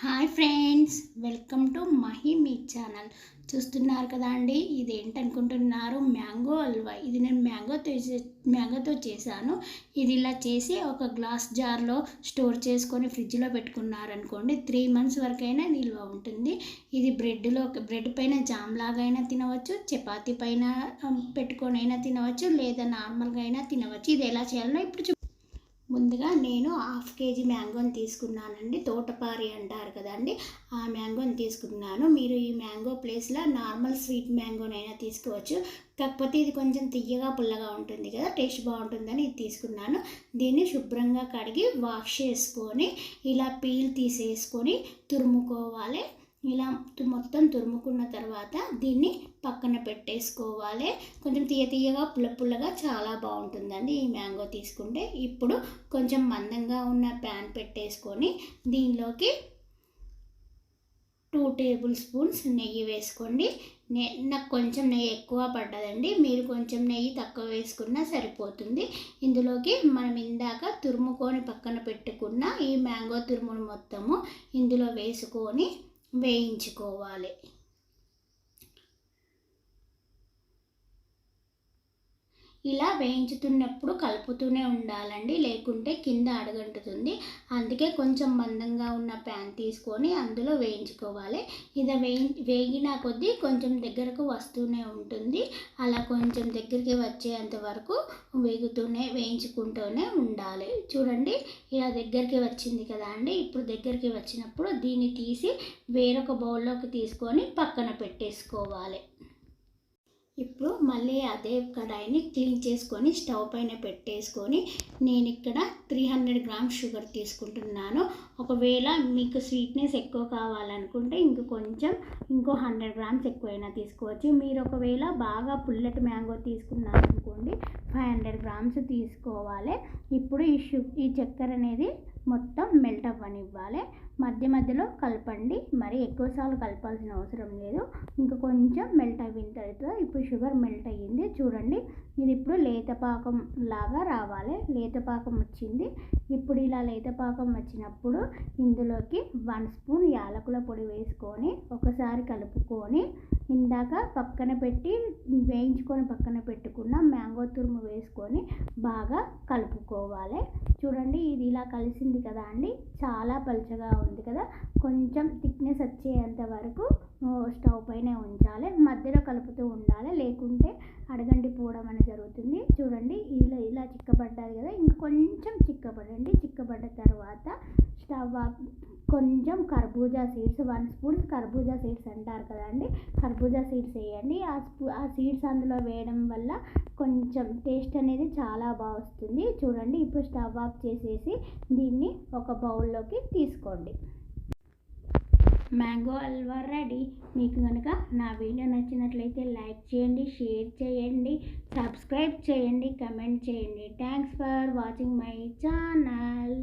Hi friends welcome to Mahi me channel. చూస్తున్నారు కదా అండి ఇది ఏంటనుకుంటున్నారు మ్యాంగో హల్వా ఇది నేను మ్యాంగోతో మ్యాంగోతో చేశాను. ఇది ఇలా చేసి ఒక గ్లాస్ జార్లో స్టోర్ చేసుకొని ఫ్రిడ్జ్లో పెట్టుకున్నారనుకోండి త్రీ మంత్స్ వరకైనా నిల్వ ఉంటుంది. ఇది బ్రెడ్లో బ్రెడ్ పైన జామ్ లాగా అయినా తినవచ్చు చపాతీ పైన పెట్టుకొని అయినా తినవచ్చు లేదా నార్మల్గా అయినా తినవచ్చు. ఇది ఎలా చేయాలో ఇప్పుడు ముందుగా నేను హాఫ్ కేజీ మ్యాంగోని తీసుకున్నానండి. తోటపారి అంటారు కదండి. ఆ మ్యాంగోని తీసుకున్నాను. మీరు ఈ మ్యాంగో ప్లేస్లో నార్మల్ స్వీట్ మ్యాంగోనైనా తీసుకోవచ్చు. కాకపోతే ఇది కొంచెం తియ్యగా పుల్లగా ఉంటుంది కదా టేస్ట్ బాగుంటుందని ఇది తీసుకున్నాను. దీన్ని శుభ్రంగా కడిగి వాష్ చేసుకొని ఇలా పీల్ తీసేసుకొని తురుముకోవాలి. ఇలా మొత్తం తురుముకున్న తర్వాత దీన్ని పక్కన పెట్టేసుకోవాలి. కొంచెం తీయ తీయగా పుల్ల పుల్లగా చాలా బాగుంటుందండి ఈ మ్యాంగో తీసుకుంటే. ఇప్పుడు కొంచెం మందంగా ఉన్న ప్యాన్ పెట్టేసుకొని దీనిలోకి టూ టేబుల్ స్పూన్స్ నెయ్యి వేసుకోండి. నే నాకు కొంచెం నెయ్యి ఎక్కువ పడ్డదండి. మీరు కొంచెం నెయ్యి తక్కువ వేసుకున్నా సరిపోతుంది. ఇందులోకి మనం ఇందాక తురుముకొని పక్కన పెట్టుకున్న ఈ మ్యాంగో తురుమును మొత్తము ఇందులో వేసుకొని వేయించుకోవాలి. ఇలా వేయించుతున్నప్పుడు కలుపుతూనే ఉండాలండి. లేకుంటే కింద అడగంటుతుంది. అందుకే కొంచెం మందంగా ఉన్న ప్యాన్ తీసుకొని అందులో వేయించుకోవాలి. ఇది వేయి వేగిన కొద్దీ కొంచెం దగ్గరకు వస్తూనే ఉంటుంది. అలా కొంచెం దగ్గరికి వచ్చేంత వరకు వేగుతూనే వేయించుకుంటూనే ఉండాలి. చూడండి ఇలా దగ్గరికి వచ్చింది కదా అండి. ఇప్పుడు దగ్గరికి వచ్చినప్పుడు దీన్ని తీసి వేరొక బౌల్లోకి తీసుకొని పక్కన పెట్టేసుకోవాలి. ఇప్పుడు మళ్ళీ అదే కడాయిని క్లీన్ చేసుకొని స్టవ్ పైన పెట్టేసుకొని నేను ఇక్కడ త్రీ హండ్రెడ్ గ్రామ్స్ షుగర్ తీసుకుంటున్నాను. ఒకవేళ మీకు స్వీట్నెస్ ఎక్కువ కావాలనుకుంటే ఇంక కొంచెం ఇంకో హండ్రెడ్ గ్రామ్స్ ఎక్కువైనా తీసుకోవచ్చు. మీరు ఒకవేళ బాగా పుల్లటి మ్యాంగో తీసుకున్నారనుకోండి ఫైవ్ హండ్రెడ్ గ్రామ్స్ తీసుకోవాలి. ఇప్పుడు ఈ షు ఈ చక్కెర అనేది మొత్తం మెల్ట్ అవ్వనివ్వాలి. మధ్య మధ్యలో కలపండి. మరి ఎక్కువసార్లు కలపాల్సిన అవసరం లేదు. ఇంకా కొంచెం మెల్ట్ అయిన తర్వాత ఇప్పుడు షుగర్ మెల్ట్ అయ్యింది. చూడండి ఇది ఇప్పుడు లేతపాకం లాగా రావాలి. లేతపాకం వచ్చింది. ఇప్పుడు ఇలా లేతపాకం వచ్చినప్పుడు ఇందులోకి వన్ స్పూన్ యాలకుల పొడి వేసుకొని ఒకసారి కలుపుకొని ఇందాక పక్కన పెట్టి వేయించుకొని పక్కన పెట్టుకున్న మ్యాంగో తురుము వేసుకొని బాగా కలుపుకోవాలి. చూడండి ఇది ఇలా కలిసింది కదా అండి. చాలా పలుచగా ఉంది కదా. కొంచెం థిక్నెస్ వచ్చేంత వరకు స్టవ్ పైనే ఉంచాలి. మధ్యలో కలుపుతూ ఉండాలి. లేకుంటే అడగండి పోవడం అనేది జరుగుతుంది. చూడండి ఇలా ఇలా చిక్కబడ్డారు కదా. ఇంకొంచెం చిక్కబడండి. చిక్కబడ్డ తర్వాత స్టవ్ కొంచెం కర్బూజా సీడ్స్ వన్ స్పూన్ కర్బూజా సీడ్స్ అంటారు కదండి. కర్బూజా సీడ్స్ వేయండి. ఆ స్పూ ఆ సీడ్స్ అందులో వేయడం వల్ల కొంచెం టేస్ట్ అనేది చాలా బాగా వస్తుంది. చూడండి ఇప్పుడు స్టవ్ ఆఫ్ చేసేసి దీన్ని ఒక బౌల్లోకి తీసుకోండి. Mango halwa ready. మీకు కనుక నా వీడియో నచ్చినట్లయితే లైక్ చేయండి షేర్ చేయండి సబ్స్క్రైబ్ చేయండి కమెంట్ చేయండి. Thanks for watching my channel.